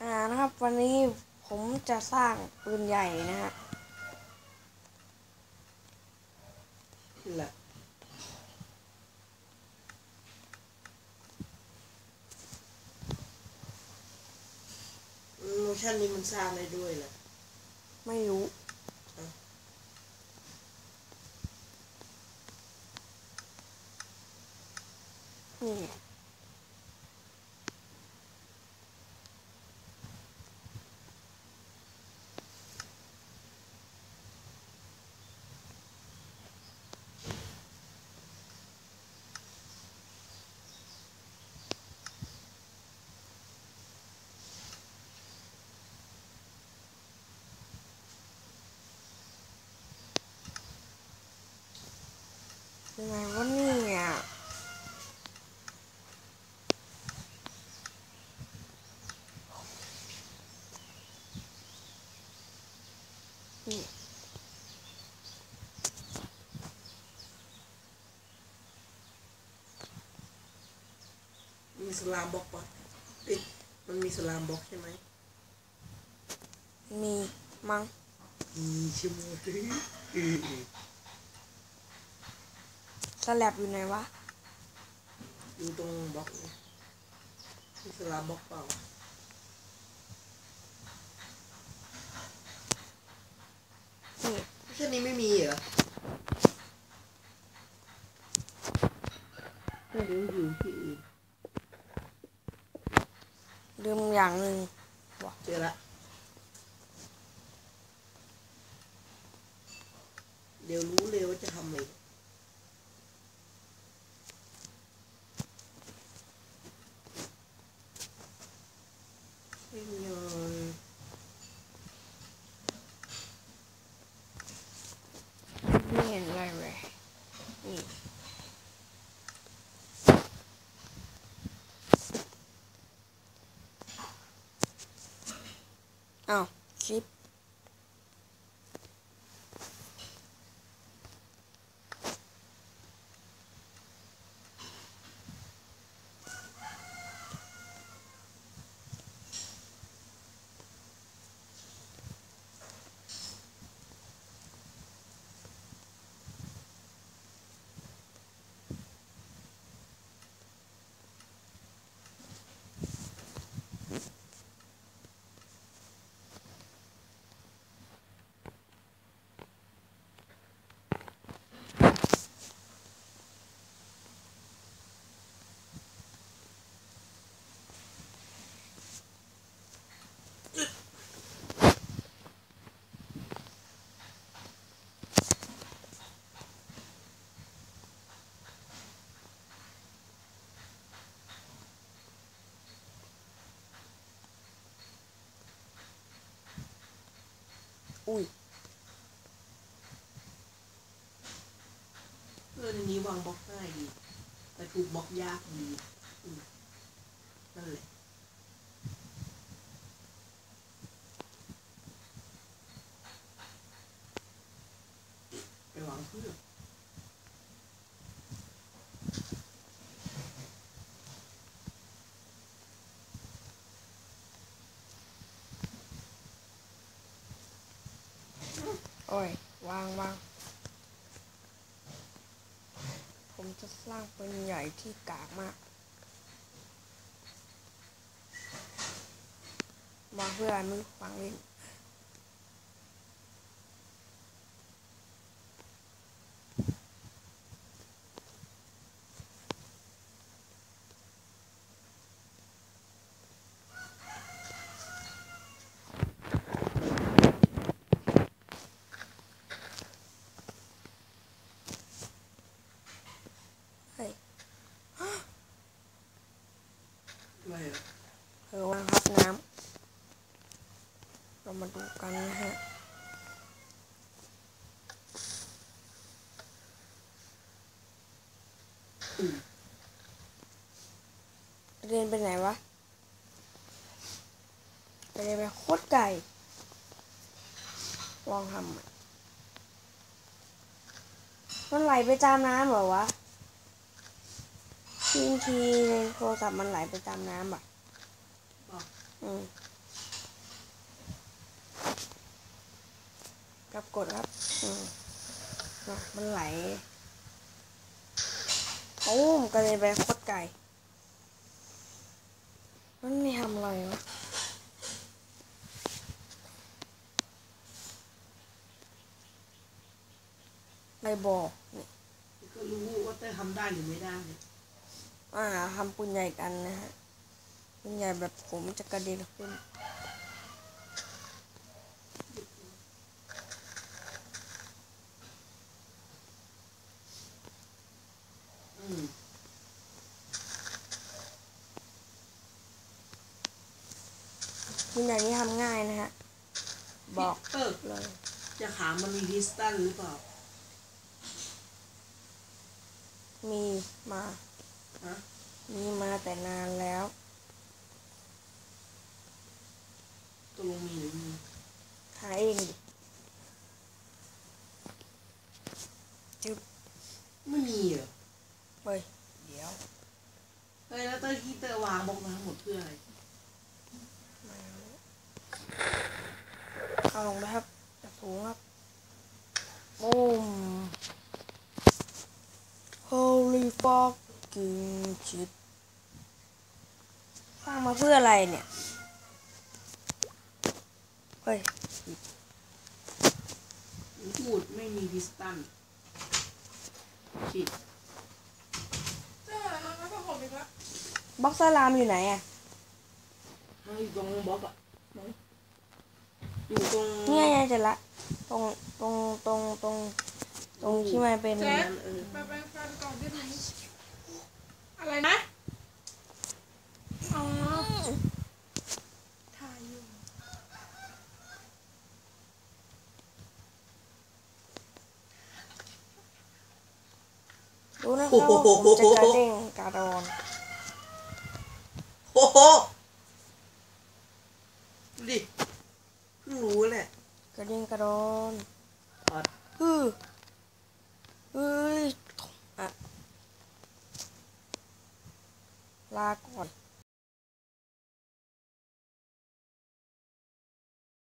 อ่านะครับ วันนี้ผมจะสร้างปืนใหญ่นะฮะนี่แหละโมชั่นนี้มันสร้างได้ด้วยแหละไม่รู้อะนี่ ยังไงวะเนี่ยนี่มีสลามบล็อกปะเอ๊ะมันมีสลามบล็อกใช่ไหม มีมั้งมีใช่ไหมเออส แลบอยู่ไหนวะ อยู่ตรงบล็อกเนี่ยมีสลามบล็อกเปล่านี่โมชั่นนี้ไม่มีเหรอไม่รู้อยู่ที่อื่นลืมอย่างหนึ่งเจอละ เดี๋ยวรู้เลยว่าจะทำอะไรไม่มีอะไร ไม่เห็นอ อุ้ยเออในนี้วางบล็อกง่ายดี แต่ถูกบล็อกยากดีอืมนั่นแหละไปวางเพื่อ โอ้ยวางวางผมจะสร้างปืนใหญ่ที่กากมาก มาเพื่ออะไรไม่รู้วางเล่น อะไรอะเออวางครับน้ำเรามาดูกันนะฮะเรียนไปไหนวะไปเรียนไปโคตรไก่ลองทำมันไหลไปตามน้ำเหรอวะ ทีทีในโทรศัพท์มันไหลไปตามน้ำอะอืมกับกดครับมมันไหล โอ้ก็เลยไปโคตรไก่ มันไม่ทำอะไรวะไปบอกก็รู้ว่าจะทำได้หรือไม่ได้ อ่าทำปืนใหญ่กันนะฮะปืนใหญ่แบบผมจะกระเด็นขึ้นอืมปืนใหญ่นี่ทำง่ายนะฮะ บอกเออเลย จะถามมันมีดิสตันหรือเปล่า มีมาฮะ มีมาแต่นานแล้วตกลงมีหรือมีหาเองดิจึ๊บไม่มีเหรอเฮ้ยเดี๋ยว เฮ้ย แล้วเต้ยที่เต้ยวางบล็อกมาทั้งหมดเพื่ออะไรเอาลงไปครับจะสูงครับบูม Holy fucking shit สร้างมาเพื่ออะไรเนี่ย เฮ้ยพูดไม่มีดิสตันชิดบ็อกเซอร์ลามอยู่ไหนอะให้อยู่ตรงบล็อกอะอยู่ตรงเนี่ยยายเจะละ ตรงตรงตรงตรงตรงที่มันเป็นนั้นเออไปแปรงฟันก่อนได้ไหม อะไรนะ อ๋อ ถ่ายอยู่ รู้นะครับว่าผมจะกระเด้งกระดอนโอ้โหดูดิเพิ่งรู้แหละ กระเด้งกระดอน